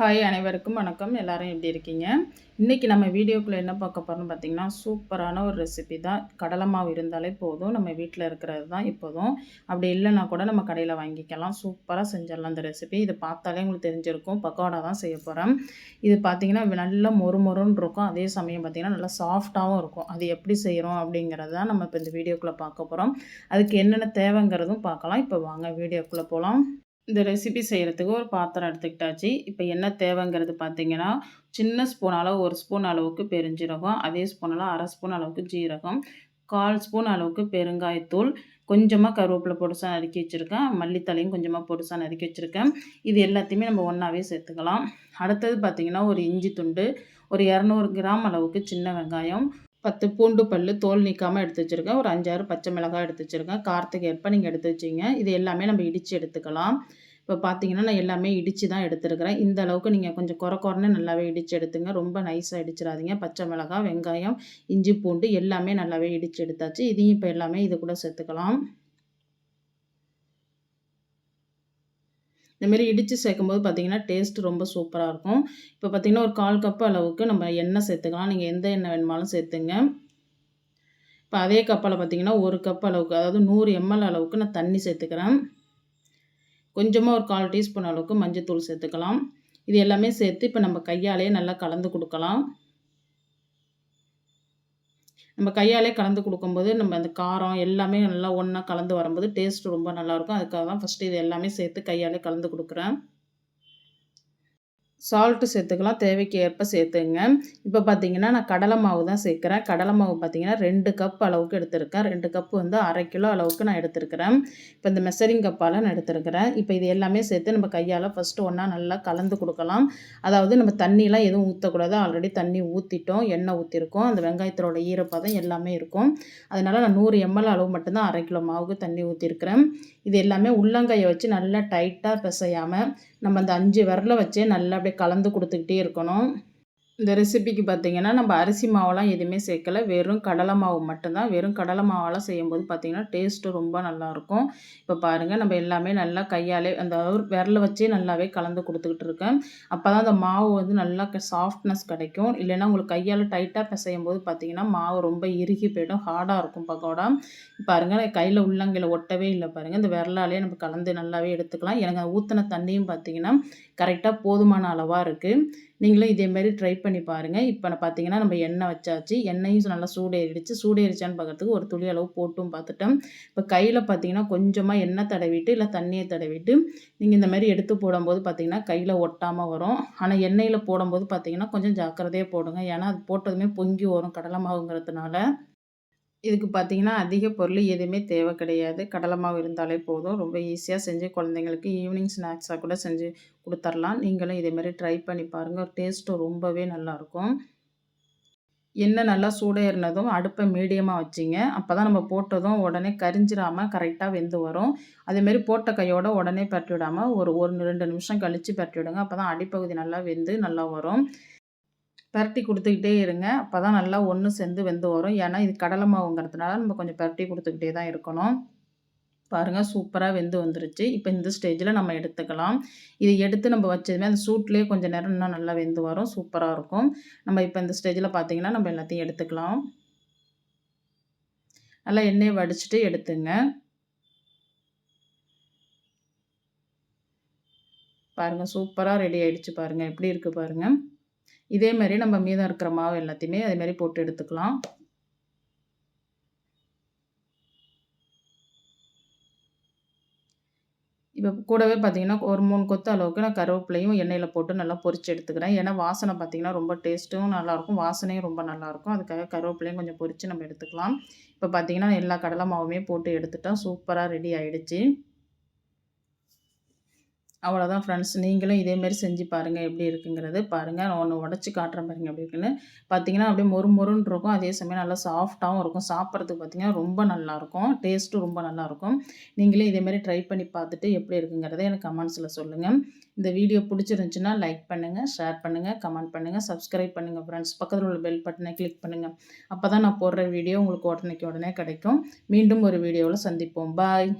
Hi அனைவருக்கும் வணக்கம். எல்லாரும் எப்படி இருக்கீங்க? இன்றைக்கி நம்ம வீடியோக்குள்ளே என்ன பார்க்க போகிறோம்னு பார்த்தீங்கன்னா சூப்பரான ஒரு ரெசிபி தான். கடலை மாவு இருந்தாலே போதும். நம்ம வீட்டில் இருக்கிறது தான் இப்போதும். அப்படி இல்லைன்னா கூட நம்ம கடையில் வாங்கிக்கலாம். சூப்பராக செஞ்சிடலாம் அந்த ரெசிபி இது பார்த்தாலே உங்களுக்கு தெரிஞ்சிருக்கும். பக்கோடா தான் செய்ய போகிறோம் இது பார்த்திங்கன்னா நல்லா மொறு மொறுன்னு இருக்கும். அதே சமயம் பார்த்திங்கன்னா நல்லா சாஃப்டாகவும் இருக்கும். அது எப்படி செய்கிறோம் அப்படிங்கிறது தான் நம்ம இப்போ இந்த வீடியோக்குள்ளே பார்க்க போகிறோம் அதுக்கு என்னென்ன தேவைங்கிறதும் பார்க்கலாம். இப்போ வாங்க வீடியோக்குள்ளே போகலாம் இந்த ரெசிபி செய்கிறதுக்கு ஒரு பாத்திரம் எடுத்துக்கிட்டாச்சு. இப்போ என்ன தேவைங்கிறது பார்த்தீங்கன்னா சின்ன ஸ்பூன் அளவு ஒரு ஸ்பூன் அளவுக்கு பெருஞ்சீரகம் அதே ஸ்பூனில் அரை ஸ்பூன் அளவுக்கு ஜீரகம் கால் ஸ்பூன் அளவுக்கு பெருங்காயத்தூள் கொஞ்சமாக கருவேப்பிலை பொடிசாக நறுக்கி வச்சுருக்கேன் மல்லித்தலையும் கொஞ்சமாக பொடிசாக நறுக்கி வச்சுருக்கேன். இது எல்லாத்தையுமே நம்ம ஒன்றாவே சேர்த்துக்கலாம். அடுத்தது பார்த்திங்கன்னா ஒரு இஞ்சி துண்டு ஒரு இரநூறு கிராம் அளவுக்கு சின்ன வெங்காயம் பத்து பூண்டு பல் தோல் நீக்காமல் எடுத்து வச்சுருக்கேன். ஒரு அஞ்சாறு பச்சை மிளகாய் எடுத்து வச்சுருக்கேன். காரத்துக்கு ஏற்ப நீங்கள் எடுத்து வச்சிங்க. இது எல்லாமே நம்ம இடித்து எடுத்துக்கலாம். இப்போ பார்த்தீங்கன்னா நான் எல்லாமே இடித்து தான் எடுத்துருக்கிறேன். இந்த அளவுக்கு நீங்கள் கொஞ்சம் குறை குறைன்னு நல்லாவே இடித்து எடுத்துங்க. ரொம்ப நைஸாக இடிச்சிடாதீங்க. பச்சை மிளகாய் வெங்காயம் இஞ்சி பூண்டு எல்லாமே நல்லாவே இடித்து எடுத்தாச்சு. இதையும் இப்போ எல்லாமே இது கூட சேர்த்துக்கலாம். இந்தமாரி இடித்து சேர்க்கும்போது பார்த்திங்கன்னா டேஸ்ட் ரொம்ப சூப்பராக இருக்கும். இப்போ பார்த்திங்கன்னா ஒரு கால் கப்பு அளவுக்கு நம்ம எண்ணெய் சேர்த்துக்கலாம். நீங்கள் எந்த எண்ணெய் வேணுமாலும் சேர்த்துங்க. இப்போ அதே கப்பில் பார்த்திங்கன்னா ஒரு கப் அளவுக்கு அதாவது நூறு எம்எல் அளவுக்கு நான் தண்ணி சேர்த்துக்கிறேன். கொஞ்சமாக ஒரு கால் டீஸ்பூன் அளவுக்கு மஞ்சத்தூள் சேர்த்துக்கலாம். இது எல்லாமே சேர்த்து இப்போ நம்ம கையாலேயே நல்லா கலந்து கொடுக்கலாம். நம்ம கையாலே கலந்து கொடுக்கும்போது நம்ம அந்த காரம் எல்லாமே நல்லா ஒன்றா கலந்து வரும்போது டேஸ்ட் ரொம்ப நல்லாயிருக்கும் அதுக்காக தான் ஃபஸ்ட்டு இது எல்லாமே சேர்த்து கையாலே கலந்து கொடுக்குறேன். சால்ட்டு சேர்த்துக்கலாம் தேவைக்கு ஏற்ப சேர்த்துங்க. இப்போ பார்த்தீங்கன்னா நான் கடலை மாவு தான் சேர்க்குறேன். கடலை மாவு பார்த்தீங்கன்னா ரெண்டு கப் அளவுக்கு எடுத்திருக்கேன். ரெண்டு கப்பு வந்து அரை கிலோ அளவுக்கு நான் எடுத்திருக்கிறேன். இப்போ இந்த மெசரிங் கப்பால் நான் எடுத்திருக்கிறேன். இப்போ இது எல்லாமே சேர்த்து நம்ம கையால் ஃபஸ்ட்டு ஒன்றா நல்லா கலந்து கொடுக்கலாம். அதாவது நம்ம தண்ணியெலாம் எதுவும் ஊற்றக்கூடாது ஆல்ரெடி தண்ணி ஊற்றிட்டோம் எண்ணெய் ஊற்றிருக்கோம் அந்த வெங்காயத்தோட ஈரப்பதம் எல்லாமே இருக்கும். அதனால் நான் நூறு எம்எல் அளவு மட்டும்தான் அரை கிலோ மாவுக்கு தண்ணி ஊற்றிருக்கிறேன் இது எல்லாமே உள்ளங்கையை வச்சு நல்லா டைட்டாக பிசையாமல் நம்ம அந்த அஞ்சு விரலை வச்சே நல்லா அப்படியே கலந்து கொடுத்துக்கிட்டே இருக்கணும். இந்த ரெசிபிக்கு பார்த்திங்கன்னா நம்ம அரிசி மாவெல்லாம் எதுவுமே சேர்க்கலை. வெறும் கடலை மாவு மட்டும்தான். வெறும் கடலை மாவெல்லாம் செய்யும்போது பார்த்திங்கன்னா டேஸ்ட்டு ரொம்ப நல்லாயிருக்கும். இப்போ பாருங்கள் நம்ம எல்லாமே நல்லா கையாலே அந்த விரலை வச்சே நல்லாவே கலந்து கொடுத்துக்கிட்டு இருக்கேன். அப்போ தான் அந்த மாவு வந்து நல்லா சாஃப்ட்னஸ் கிடைக்கும். இல்லைன்னா உங்களுக்கு கையால் டைட்டாக பிசையும் போது பார்த்திங்கன்னா மாவு ரொம்ப இறுகி போயிடும். ஹார்டாக இருக்கும் பக்கோடா. பாருங்கள் கையில் உள்ளங்கையில் ஒட்டவே இல்லை பாருங்கள் இந்த விரலாலே நம்ம கலந்து நல்லாவே எடுத்துக்கலாம். எனக்கு ஊற்றின தண்ணியும் பார்த்திங்கன்னா கரெக்டாக போதுமான அளவாக இருக்குது நீங்களும் இதேமாரி ட்ரை பண்ணி பண்ணி பாருங்கள் இப்போ நான் பார்த்தீங்கன்னா நம்ம எண்ணெய் வச்சாச்சு. எண்ணெயும் நல்லா சூடேறிடுச்சு. சூடேறிச்சான்னு பார்க்குறதுக்கு ஒரு துளி அளவு போட்டும் பார்த்துட்டோம் இப்போ கையில் பார்த்தீங்கன்னா கொஞ்சமாக எண்ணெய் தடவிட்டு இல்லை தண்ணியை தடவிட்டு நீங்கள் இந்த மாதிரி எடுத்து போடும்போது பார்த்தீங்கன்னா கையில் ஒட்டாமல் வரும். ஆனால் எண்ணெயில் போடும்போது பார்த்தீங்கன்னா கொஞ்சம் ஜாக்கிரதையாக போடுங்க. ஏன்னா அது போட்டதுமே பொங்கி வரும். கடலை மாவுங்கிறதுனால. இதுக்கு பார்த்தீங்கன்னா அதிக பொருள் எதுவுமே தேவை கிடையாது. கடலை மாவு இருந்தாலே போதும். ரொம்ப ஈஸியாக செஞ்சு குழந்தைங்களுக்கு ஈவினிங் ஸ்நாக்ஸாக கூட செஞ்சு கொடுத்துர்லாம். நீங்களும் இதேமாதிரி ட்ரை பண்ணி பாருங்கள் டேஸ்ட்டும் ரொம்பவே நல்லாயிருக்கும் எண்ணெய் நல்லா சூடேறினதும் அடுப்பை மீடியமாக வச்சிங்க. அப்போ தான் நம்ம போட்டதும் உடனே கரிஞ்சிடாமல் கரெக்டாக வெந்து வரும். அதேமாரி போட்ட கையோடு உடனே பரட்டி விடாமல் ஒரு ஒரு ரெண்டு நிமிஷம் கழித்து பரட்டி விடுங்க அப்போ தான் அடிப்பகுதி நல்லா வெந்து நல்லா வரும். பரட்டி கொடுத்துக்கிட்டே இருங்க. அப்போ தான் நல்லா ஒன்று சேர்ந்து வெந்து வரும். ஏன்னா இது கடலை மாவுங்கிறதுனால நம்ம கொஞ்சம் பரட்டி கொடுத்துக்கிட்டே தான் இருக்கணும். பாருங்கள் சூப்பராக வெந்து வந்துருச்சு. இப்போ இந்த ஸ்டேஜில் நம்ம எடுத்துக்கலாம். இதை எடுத்து நம்ம வச்சதுமே அந்த சூட்லேயே கொஞ்சம் நேரம் இன்னும் நல்லா வெந்து வரும். சூப்பராக இருக்கும். நம்ம இப்போ இந்த ஸ்டேஜில் பார்த்திங்கன்னா நம்ம எல்லாத்தையும் எடுத்துக்கலாம். நல்லா எண்ணெயை வடிச்சிட்டு எடுத்துங்க. பாருங்கள் சூப்பராக ரெடி ஆகிடுச்சு பாருங்கள் எப்படி இருக்குது பாருங்கள் இதே மாதிரி நம்ம மீதம் இருக்கிற மாவு எல்லாத்தையுமே அதே மாதிரி போட்டு எடுத்துக்கலாம். இப்போ கூடவே பார்த்தீங்கன்னா ஒரு மூணு கொத்து அளவுக்கு நான் கருவேப்பிலையும் எண்ணெயில் போட்டு நல்லா பொரிச்சு எடுத்துக்கிறேன். ஏன்னா வாசனை பார்த்தீங்கன்னா ரொம்ப டேஸ்ட்டும் நல்லாயிருக்கும். வாசனையும் ரொம்ப நல்லாயிருக்கும். அதுக்காக கருவேப்பிலையும் கொஞ்சம் பொரித்து நம்ம எடுத்துக்கலாம். இப்போ பார்த்தீங்கன்னா எல்லா கடலை மாவுமே போட்டு எடுத்துட்டோம் சூப்பராக ரெடி ஆகிடுச்சு அவ்வளோதான் ஃப்ரெண்ட்ஸ் நீங்களும் இதேமாரி செஞ்சு பாருங்கள் எப்படி இருக்குங்கிறது பாருங்கள் நான் ஒன்று உடச்சி காட்டுறேன் பாருங்கள் எப்படி இருக்குன்னு. பார்த்தீங்கன்னா அப்படியே மொறு மொறுன்னு இருக்கும். அதே சமயம் நல்லா சாஃப்ட்டாகவும் இருக்கும். சாப்பிட்றதுக்கு பார்த்தீங்கன்னா ரொம்ப நல்லாயிருக்கும் டேஸ்ட்டும் ரொம்ப நல்லாயிருக்கும் நீங்களே இதேமாரி ட்ரை பண்ணி பார்த்துட்டு எப்படி இருக்குங்கிறத எனக்கு கமெண்ட்ஸில் சொல்லுங்கள் இந்த வீடியோ பிடிச்சிருந்துச்சின்னா லைக் பண்ணுங்கள் ஷேர் பண்ணுங்கள் கமெண்ட் பண்ணுங்கள் சப்ஸ்கிரைப் பண்ணுங்கள் ஃப்ரெண்ட்ஸ் பக்கத்தில் உள்ள பெல் பட்டனை கிளிக் பண்ணுங்கள் அப்போ தான் நான் போடுற வீடியோ உங்களுக்கு உடனேக்கு உடனே கிடைக்கும். மீண்டும் ஒரு வீடியோவில் சந்திப்போம். பாய்